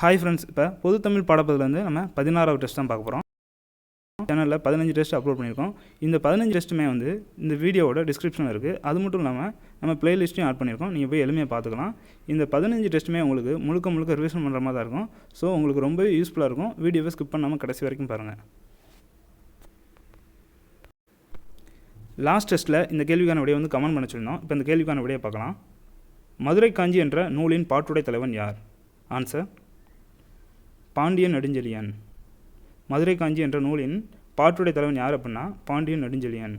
Hi friends இப்போ பொது தமிழ் பாடப்பதிலேருந்து நம்ம பதினாறாவது டெஸ்ட் தான் பார்க்க போகிறோம் சேனலில் பதினஞ்சு டெஸ்ட் அப்லோட் பண்ணியிருக்கோம். இந்த பதினஞ்சு டெஸ்ட்டுமே வந்து இந்த வீடியோவோட டிஸ்கிரிப்ஷனில் இருக்குது அது மட்டும் இல்லாமல் நம்ம பிளேலிஸ்ட்டையும் ஆட் பண்ணியிருக்கோம். நீங்கள் போய் எளிமையாக பார்த்துக்கலாம். இந்த பதினஞ்சு டெஸ்ட்டுமே உங்களுக்கு முழுக்க முழுக்க ரிவிஷன் பண்ணுற மாதிரி தான் இருக்கும். ஸோ உங்களுக்கு ரொம்பவே யூஸ்ஃபுல்லாக இருக்கும். வீடியோவை ஸ்கிப் பண்ணாமல் கடைசி வரைக்கும் பாருங்கள் லாஸ்ட் டெஸ்ட்டில் இந்த கேள்விக்கான விடையை வந்து கமெண்ட் பண்ண சொல்லியிருந்தோம். இப்போ இந்த கேள்விக்கான விடையை பார்க்கலாம். மதுரை காஞ்சி என்ற நூலின் பாட்டுடை தலைவன் யார்? ஆன்சர் பாண்டியன் நெடுஞ்செழியன். மதுரை காஞ்சி என்ற நூலின் பாட்டுடைய தலைவன் யார் அப்படின்னா பாண்டியன் நெடுஞ்செழியன்.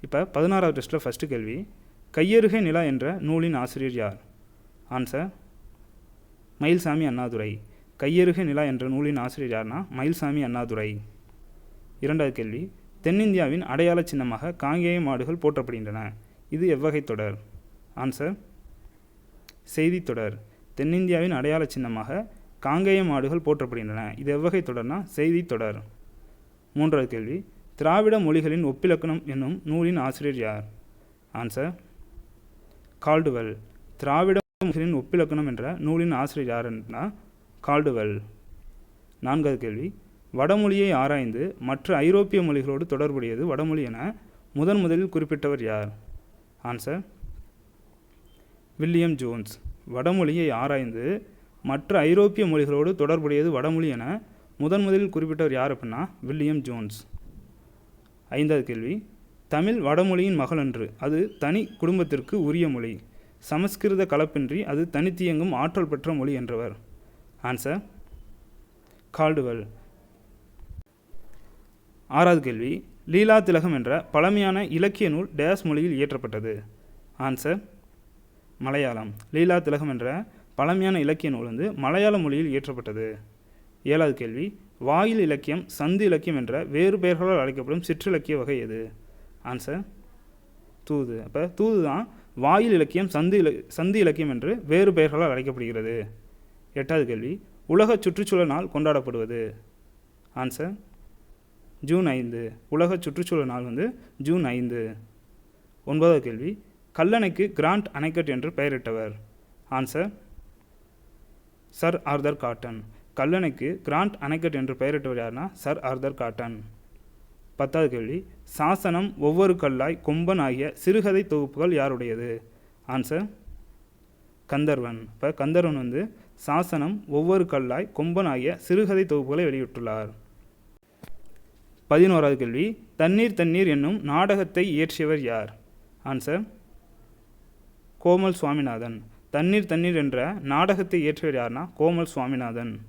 இப்போ பதினாறாவது டெஸ்ட்டில் ஃபஸ்ட்டு கேள்வி கையருகை நிலா என்ற நூலின் ஆசிரியர் யார்? ஆன்சர் மயில்சாமி அண்ணாதுரை. கையருகை நிலா என்ற நூலின் ஆசிரியர் யார்னா மயில்சாமி அண்ணாதுரை. இரண்டாவது கேள்வி தென்னிந்தியாவின் அடையாள சின்னமாக காங்கேய மாடுகள் போற்றப்படுகின்றன. இது எவ்வகை தொடர்? ஆன்சர் செய்தித் தொடர். தென்னிந்தியாவின் அடையாள சின்னமாக காங்கேயம் ஆடுகள் போற்றப்படுகின்றன. இது எவ்வகை தொடர்னா செய்தித் தொடர். மூன்றாவது கேள்வி. திராவிட மொழிகளின் ஒப்பிலக்கணம் என்னும் நூலின் ஆசிரியர் யார்? ஆன்சர் கால்டுவெல் திராவிட மொழிகளின் ஒப்பிலக்கணம் என்ற நூலின் ஆசிரியர் யாருன்னா கால்டுவெல் நான்காவது கேள்வி. வடமொழியை ஆராய்ந்து மற்ற ஐரோப்பிய மொழிகளோடு தொடர்புடையது வடமொழி என முதன் முதலில் குறிப்பிட்டவர் யார்? ஆன்சர் வில்லியம் ஜோன்ஸ் வடமொழியை ஆராய்ந்து மற்ற ஐரோப்பிய மொழிகளோடு தொடர்புடையது வடமொழி என முதன் முதலில் குறிப்பிட்டவர் யார் அப்படின்னா வில்லியம் ஜோன்ஸ். ஐந்தாவது கேள்வி. தமிழ் வடமொழியின் மகளன்று அது தனி குடும்பத்திற்கு உரிய மொழி. சமஸ்கிருத கலப்பின்றி அது தனித்தியங்கும் ஆற்றல் பெற்ற மொழி என்றவர். ஆன்சர் கால்டுவெல் ஆறாவது கேள்வி. லீலா திலகம் என்ற பழமையான இலக்கிய நூல் டேஸ் மொழியில் இயற்றப்பட்டது. ஆன்சர் மலையாளம். லீலா திலகம் என்ற பழமையான இலக்கிய நூல் வந்து மலையாள மொழியில் இயற்றப்பட்டது. ஏழாவது கேள்வி வாயில் இலக்கியம் சந்து இலக்கியம் என்ற வேறு பெயர்களால் அழைக்கப்படும் சிற்றிலக்கிய வகை எது? ஆன்சர் தூது. அப்போ தூது தான் வாயில் இலக்கியம் சந்து இல சந்து இலக்கியம் என்று வேறு பெயர்களால் அழைக்கப்படுகிறது. எட்டாவது கேள்வி உலக சுற்றுச்சூழல் நாள் கொண்டாடப்படுவது? ஆன்சர் ஜூன் ஐந்து. உலக சுற்றுச்சூழல் நாள் வந்து ஜூன் ஐந்து. ஒன்பதாவது கேள்வி கல்லணைக்கு கிராண்ட் அணைக்கட் என்று பெயரிட்டவர்? Answer sir Arthur Cotton. கல்லணைக்கு grand anicut என்று பெயரிட்டவர் யாருன்னா சர் ஆர்தர் காட்டன். பத்தாவது கேள்வி. சாசனம் ஒவ்வொரு கல்லாய் கொம்பன் ஆகிய சிறுகதை தொகுப்புகள் யாருடையது? ஆன்சர். கந்தர்வன். இப்போ கந்தர்வன் வந்து சாசனம் ஒவ்வொரு கல்லாய் கொம்பன் ஆகிய சிறுகதை தொகுப்புகளை வெளியிட்டுள்ளார். பதினோராவது கேள்வி. தண்ணீர் தண்ணீர் என்னும் நாடகத்தை இயற்றியவர் யார்? ஆன்சர். கோமல் சுவாமிநாதன். தண்ணீர் தண்ணீர் என்ற நாடகத்தை இயற்றியவர் யார்னா கோமல் சுவாமிநாதன்.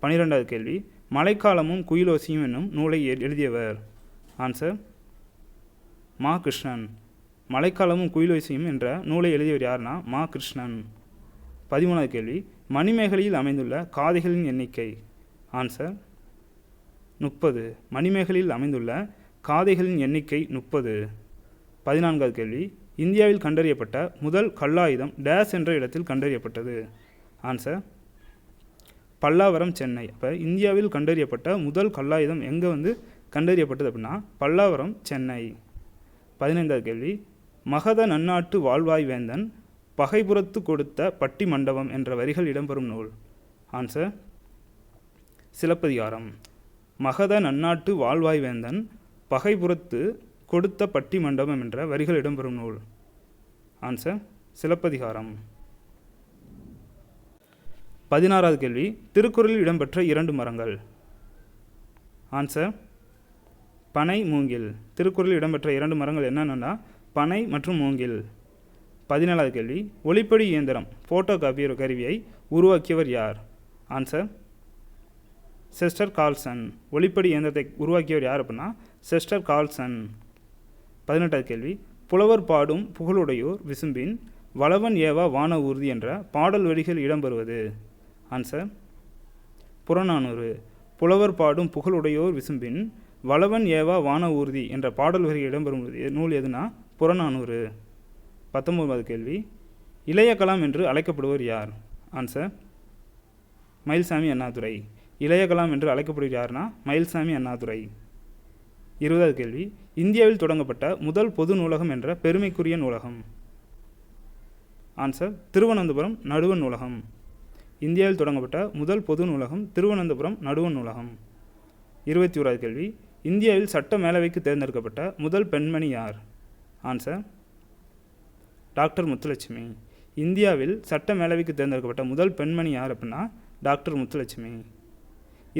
பன்னிரெண்டாவது கேள்வி மழைக்காலமும் குயிலோசியும் என்னும் நூலை எழுதியவர். ஆன்சர் மா கிருஷ்ணன். மழைக்காலமும் குயிலோசியும் என்ற நூலை எழுதியவர் யார்னா மா கிருஷ்ணன். பதிமூணாவது கேள்வி மணிமேகலையில் அமைந்துள்ள காதைகளின் எண்ணிக்கை. ஆன்சர் முப்பது. மணிமேகலையில் அமைந்துள்ள காதைகளின் எண்ணிக்கை முப்பது. பதினான்காவது கேள்வி இந்தியாவில் கண்டறியப்பட்ட முதல் கல்லாயுதம் டேஸ் என்ற இடத்தில் கண்டறியப்பட்டது. ஆன்சர் பல்லாவரம் சென்னை. அப்போ இந்தியாவில் கண்டறியப்பட்ட முதல் கல்லாயுதம் எங்கே வந்து கண்டறியப்பட்டது அப்படின்னா பல்லாவரம் சென்னை. பதினைந்தாவது கேள்வி. மகத நன்னாட்டு வாழ்வாய் வேந்தன் பகைபுறத்து கொடுத்த பட்டி மண்டபம் என்ற வரிகள் இடம்பெறும் நூல். ஆன்சர் சிலப்பதிகாரம். மகத நன்னாட்டு வாழ்வாய் வேந்தன் பகைபுறத்து கொடுத்த பட்டி மண்டபம் என்ற வரிகள் இடம்பெறும் நூல். ஆன்சர் சிலப்பதிகாரம். பதினாறாவது கேள்வி திருக்குறளில் இடம்பெற்ற இரண்டு மரங்கள். ஆன்சர் பனை மூங்கில். திருக்குறளில் இடம்பெற்ற இரண்டு மரங்கள் என்னென்னா பனை மற்றும் மூங்கில். பதினேழாவது கேள்வி ஒளிப்படி இயந்திரம் ஃபோட்டோ காப்பி கருவியை உருவாக்கியவர் யார்? Answer Chester Carlsen. ஒளிப்படி இயந்திரத்தை உருவாக்கியவர் யார் அப்படின்னா செஸ்டர் கால்சன். பதினெட்டாவது கேள்வி. புலவர் பாடும் புகழுடையோர் விசும்பின் வளவன் ஏவா வான ஊர்தி என்ற பாடல் வரிகள் இடம்பெறுவது. ஆன்சர் புறநானூறு. புலவர் பாடும் புகழுடையோர் விசும்பின் வளவன் ஏவா வான ஊர்தி என்ற பாடல் வரி இடம்பெறும் நூல் எதுனா? புறநானூறு. பத்தொன்பதாவது கேள்வி. இளைய கலாம் என்று அழைக்கப்படுவர் யார்? ஆன்சர் மயில்சாமி அண்ணாதுரை. இளைய கலாம் என்று அழைக்கப்படுவர் யாருன்னா மயில்சாமி அண்ணாதுரை. இருபதாவது கேள்வி. இந்தியாவில் தொடங்கப்பட்ட முதல் பொது நூலகம் என்ற பெருமைக்குரிய நூலகம். ஆன்சர் திருவனந்தபுரம் நடுவண் நூலகம். இந்தியாவில் தொடங்கப்பட்ட முதல் பொது நூலகம் திருவனந்தபுரம் நடுவண் நூலகம். இருபத்தி ஓராவது கேள்வி இந்தியாவில் சட்ட மேலவைக்கு தேர்ந்தெடுக்கப்பட்ட முதல் பெண்மணி யார்? Answer doctor Muthulakshmi. இந்தியாவில் சட்ட மேலவைக்கு தேர்ந்தெடுக்கப்பட்ட முதல் பெண்மணி யார் அப்படின்னா டாக்டர் முத்துலட்சுமி.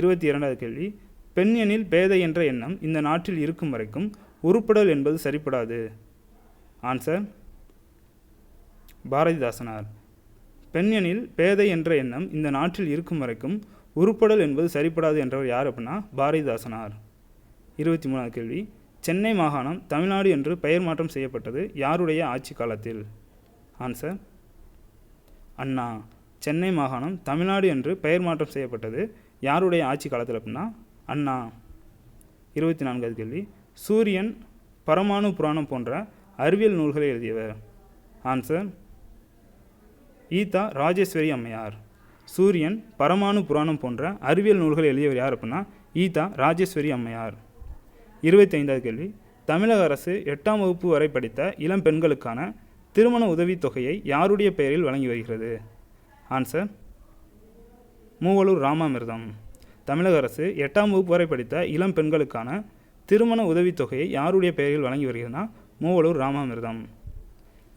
இருபத்தி இரண்டாவது கேள்வி பெண் எனில் பேதை என்ற எண்ணம் இந்த நாட்டில் இருக்கும் வரைக்கும் உருப்படல் என்பது சரிப்படாது. ஆன்சர் பாரதிதாசனார். பெண் எனில் பேதை என்ற எண்ணம் இந்த நாட்டில் இருக்கும் வரைக்கும் உருப்படல் என்பது சரிப்படாது என்றவர் யார் அப்படின்னா பாரதிதாசனார். இருபத்தி மூணாவது கேள்வி. சென்னை மாகாணம் தமிழ்நாடு என்று பெயர் மாற்றம் செய்யப்பட்டது யாருடைய ஆட்சி காலத்தில்? ஆன்சர் அண்ணா சென்னை மாகாணம் தமிழ்நாடு என்று பெயர் மாற்றம் செய்யப்பட்டது யாருடைய ஆட்சி காலத்தில் அப்படின்னா அண்ணா. இருபத்தி நான்காவது கேள்வி. சூரியன் பரமாணு புராணம் போன்ற அறிவியல் நூல்களை எழுதியவர். ஆன்சர் ஈதா ராஜேஸ்வரி அம்மையார். சூரியன் பரமாணு புராணம் போன்ற அறிவியல் நூல்களை எழுதியவர் யார் அப்படின்னா ஈதா ராஜேஸ்வரி அம்மையார். இருபத்தைந்தாவது கேள்வி. தமிழக அரசு எட்டாம் வகுப்பு வரை படித்த இளம் பெண்களுக்கான திருமண உதவித் தொகையை யாருடைய பெயரில் வழங்கி வருகிறது? ஆன்சர் மூவலூர் ராமாமிர்தம். தமிழக அரசு எட்டாம் வகுப்பு வரை படித்த இளம் பெண்களுக்கான திருமண உதவித்தொகையை யாருடைய பெயரில் வழங்கி வருகிறதுனா மூவலூர் ராமாமிர்தம்.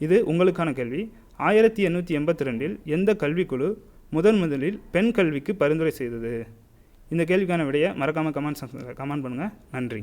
இது உங்களுக்கான கேள்வி ஆயிரத்தி எண்ணூற்றி எண்பத்தி ரெண்டில் எந்த கல்விக்குழு முதன் முதலில் பெண் கல்விக்கு பரிந்துரை செய்தது? இந்த கேள்விக்கான விடையை மறக்காமல் கமெண்ட் கமெண்ட் பண்ணுங்கள் நன்றி.